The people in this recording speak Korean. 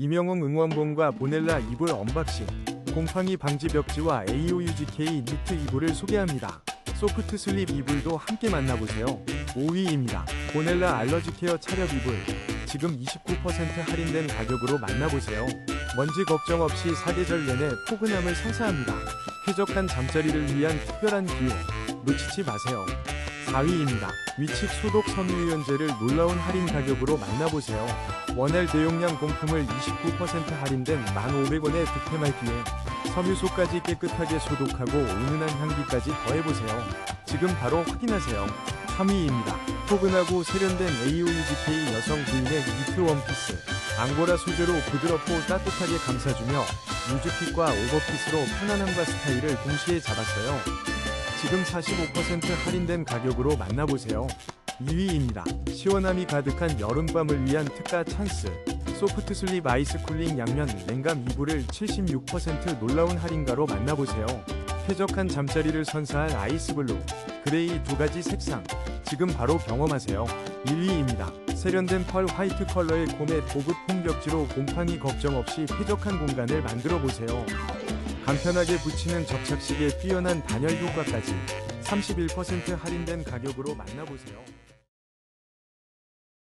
이명웅 응원봉과 보넬라 이불 언박싱, 곰팡이 방지 벽지와 AOUGK 니트 이불을 소개합니다. 소프트 슬립 이불도 함께 만나보세요. 5위입니다. 보넬라 알러지 케어 차렵 이불. 지금 29% 할인된 가격으로 만나보세요. 먼지 걱정 없이 사계절 내내 포근함을 선사합니다. 쾌적한 잠자리를 위한 특별한 기호. 놓치지 마세요. 4위입니다. 위칙 소독 섬유유연제를 놀라운 할인 가격으로 만나보세요. 원L 대용량 공품을 29% 할인된 1,500원에 득템하기에 섬유소까지 깨끗하게 소독하고 은은한 향기까지 더해보세요. 지금 바로 확인하세요. 3위입니다. 포근하고 세련된 AOUGK 여성 부인의 니트 원피스. 앙고라 소재로 부드럽고 따뜻하게 감싸주며 유즈핏과 오버핏으로 편안함과 스타일을 동시에 잡았어요. 지금 45% 할인된 가격으로 만나보세요. 2위입니다. 시원함이 가득한 여름밤을 위한 특가 찬스. 소프트 슬립 아이스 쿨링 양면 냉감 이불을 76% 놀라운 할인가로 만나보세요. 쾌적한 잠자리를 선사할 아이스블루, 그레이 두 가지 색상. 지금 바로 경험하세요. 1위입니다. 세련된 펄 화이트 컬러의 코멧 고급 폼벽지로 곰팡이 걱정 없이 쾌적한 공간을 만들어 보세요. 간편하게 붙이는 접착식에 뛰어난 단열 효과까지 31% 할인된 가격으로 만나보세요.